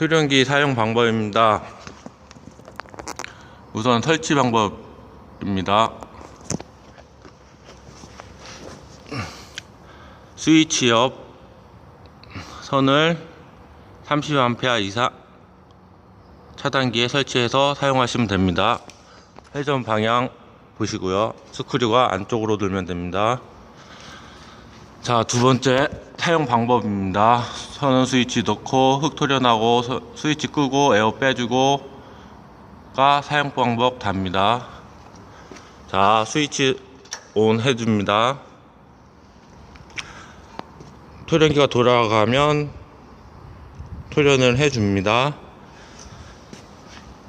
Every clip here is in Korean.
투령기 사용 방법입니다. 우선 설치 방법입니다. 스위치 옆 선을 30A 이상 차단기에 설치해서 사용하시면 됩니다. 회전 방향 보시고요. 스크류가 안쪽으로 들면 됩니다. 자, 두 번째 사용 방법입니다. 선원 스위치 넣고 흙 토련하고 서- 스위치 끄고 에어 빼주고 가 사용 방법 답니다. 자, 스위치 온 해줍니다. 토련기가 돌아가면 토련을 해줍니다.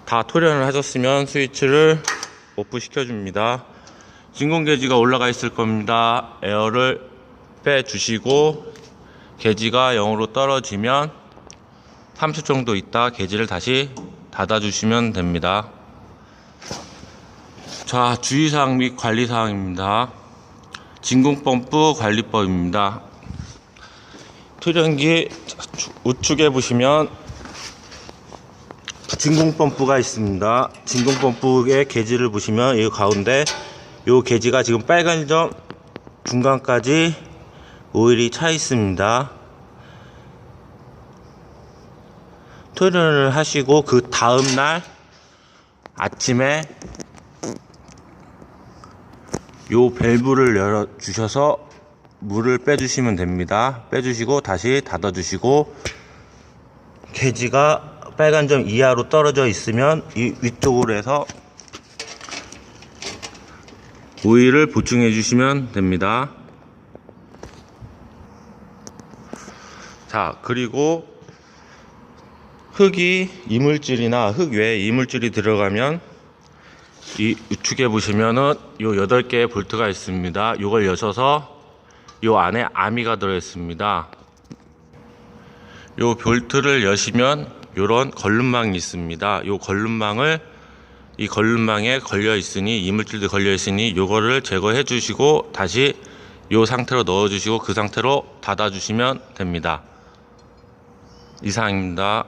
다 토련을 하셨으면 스위치를 오프 시켜줍니다. 진공 게지가 올라가 있을 겁니다. 에어를 빼주시고 게지가 0으로 떨어지면 30 정도 있다 게지를 다시 닫아 주시면 됩니다. 자 주의사항 및 관리사항입니다. 진공펌프 관리법입니다. 토련기 우측에 보시면 진공펌프가 있습니다. 진공펌프의 게지를 보시면 이 가운데 이 게지가 지금 빨간 점 중간까지 오일이 차 있습니다. 토련을 하시고 그 다음 날 아침에 요 밸브를 열어 주셔서 물을 빼주시면 됩니다. 빼주시고 다시 닫아 주시고 게지가 빨간 점 이하로 떨어져 있으면 이 위쪽으로 해서 오일을 보충해 주시면 됩니다. 자, 그리고 흙이 이물질이나 흙 외에 이물질이 들어가면 이 우측에 보시면은 요 8개의 볼트가 있습니다. 요걸 여셔서 요 안에 아미가 들어 있습니다. 요 볼트를 여시면 요런 걸름망이 있습니다. 요 걸름망을 이 걸름망에 걸려 있으니 이물질도 걸려 있으니 요거를 제거해 주시고 다시 요 상태로 넣어 주시고 그 상태로 닫아 주시면 됩니다. 이상입니다.